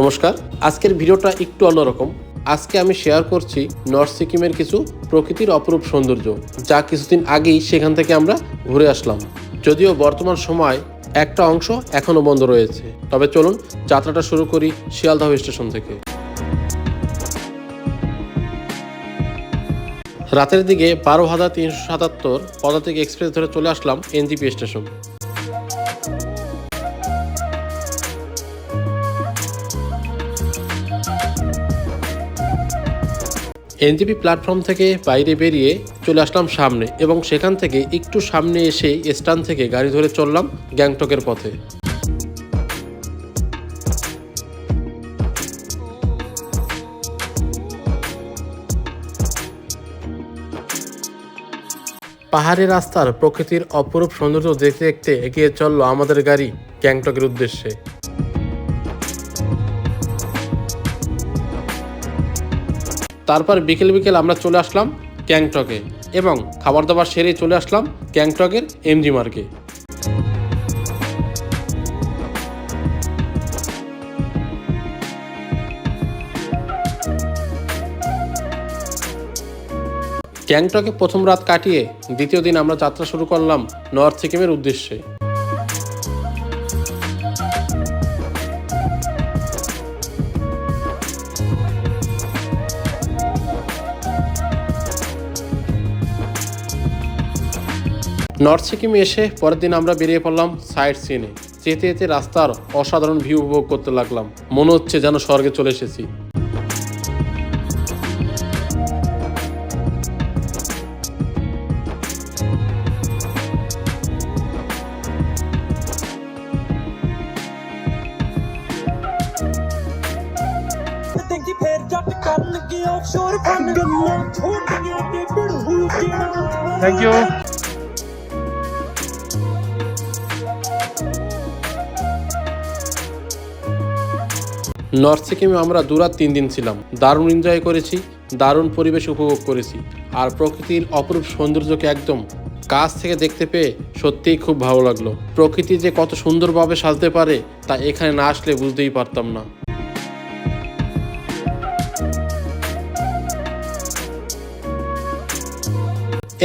নমস্কার, আজকের ভিডিওটা একটু অন্যরকম আজকে আমি শেয়ার করছি নর্থ সিকিমের কিছু প্রকৃতির অপরূপ সৌন্দর্য, যা কিছুদিন আগেই সেখান থেকে আমরা ঘুরে আসলাম। যদিও বর্তমান সময় একটা অংশ এখনও বন্ধ রয়েছে। তবে চলুন যাত্রাটা শুরু করি শিয়ালদহ স্টেশন থেকে। রাতের দিকে বারো হাজার তিনশো সাতাত্তর পদাতিক এক্সপ্রেস ধরে চলে আসলাম এনজিপি স্টেশন। এনজিপি প্ল্যাটফর্ম থেকে বাইরে বেরিয়ে চলে আসলাম সামনে এবং সেখান থেকে একটু সামনে এসে স্ট্যান্ড থেকে গাড়ি ধরে চললাম গ্যাংটকের পথে। পাহাড়ি রাস্তার প্রকৃতির অপরূপ সৌন্দর্য দেখতে দেখতে এগিয়ে চলল আমাদের গাড়ি গ্যাংটকের উদ্দেশ্যে। তারপর বিকেল বিকেল আমরা চলে আসলাম গ্যাংটকে এবং খাবার দাবার সেরে চলে আসলাম গ্যাংটকের এমজি মার্কে গ্যাংটকে প্রথম রাত কাটিয়ে দ্বিতীয় দিন আমরা যাত্রা শুরু করলাম নর্থ সিকিমের উদ্দেশ্যে। নর্থ সিকিমে এসে পরের দিন আমরা বেরিয়ে পড়লাম সাইড সিনে যেতে যেতে রাস্তার অসাধারণ ভিউ উপভোগ করতে লাগলাম। মনে হচ্ছে যেন স্বর্গে চলে এসেছি। Thank you. নর্থ সিকিমে আমরা দু রাত তিন দিন ছিলাম। দারুণ এনজয় করেছি, দারুণ পরিবেশ উপভোগ করেছি। আর প্রকৃতির অপরূপ সৌন্দর্যকে একদম কাছ থেকে দেখতে পেয়ে সত্যিই খুব ভালো লাগল। প্রকৃতি যে কত সুন্দরভাবে সাজতে পারে, তা এখানে না আসলে বুঝতেই পারতাম না।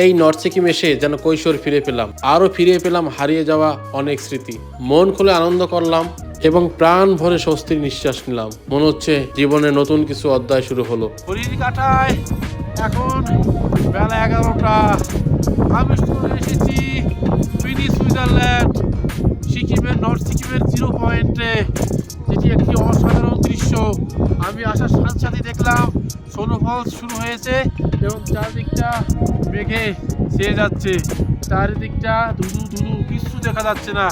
এই নর্থ সিকিম এসে যেন কৈশোর ফিরে পেলাম। আরও ফিরে পেলাম হারিয়ে যাওয়া অনেক স্মৃতি। মন খুলে আনন্দ করলাম এবং প্রাণ ভরে স্বস্তির নিঃশ্বাস নিলাম। মনে হচ্ছে জীবনে নতুন কিছু অধ্যায় শুরু হলো। ঘড়ির কাটায় এখন বেলা এগারোটা। আমি চলে এসেছি মিনি সুইজারল্যান্ড, সিকিমের, নর্থ সিকিমের জিরো পয়েন্টে, যেটি একটি অসাধারণ দৃশ্য। আমি আসার সাথে সাথে দেখলাম স্নোফল শুরু হয়েছে এবং চারদিকটা মেঘে ছেয়ে যাচ্ছে। চারিদিকটা ধুধু ধুধু, কিছু দেখা যাচ্ছে না।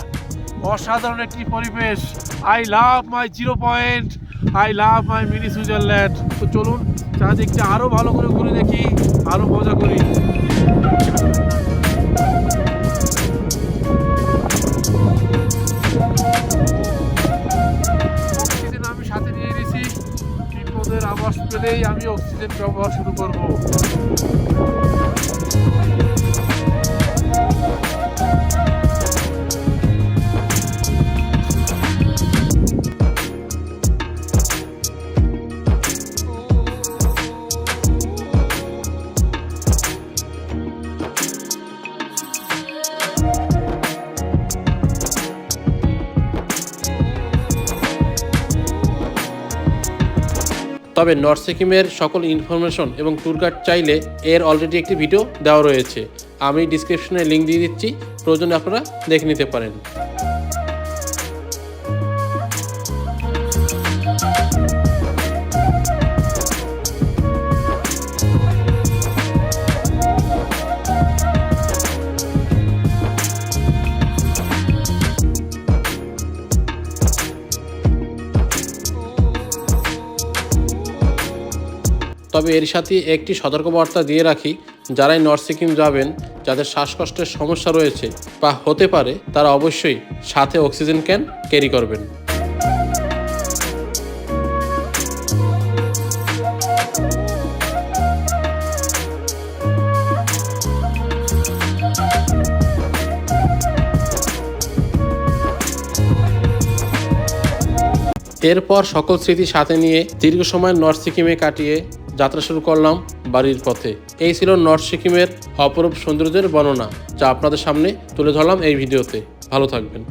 অসাধারণ একটি পরিবেশ। I love my zero point I love my mini Switzerland তো চলুন, চারদিকটা আরও ভালো করে ঘুরে দেখি আরও মজা করি। আমি সাথে নিয়ে আবাস পেলেই আমি অক্সিজেন ব্যবহার শুরু করব। তবে নর্থ সিকিমের সকল ইনফরমেশন এবং ট্যুর গাইড চাইলে এর অলরেডি একটি ভিডিও দেওয়া রয়েছে। আমি ডিসক্রিপশনে লিঙ্ক দিয়ে দিচ্ছি। প্রয়োজনে আপনারা দেখে নিতে পারেন। তবে এর সাথে একটি সতর্কবার্তা দিয়ে রাখি, যারাই নর্থ সিকিম যাবেন, যাদের শ্বাসকষ্টের সমস্যা রয়েছে বা হতে পারে, তারা অবশ্যই সাথে অক্সিজেন ক্যান ক্যারি করবেন। এরপর সকল স্মৃতি সাথে নিয়ে দীর্ঘ সময় নর্থ সিকিমে কাটিয়ে যাত্রা শুরু করলাম বাড়ির পথে। এই ছিল নর্থ সিকিমের অপরূপ সৌন্দর্যের বর্ণনা, যা আপনাদের সামনে তুলে ধরলাম এই ভিডিওতে। ভালো থাকবেন।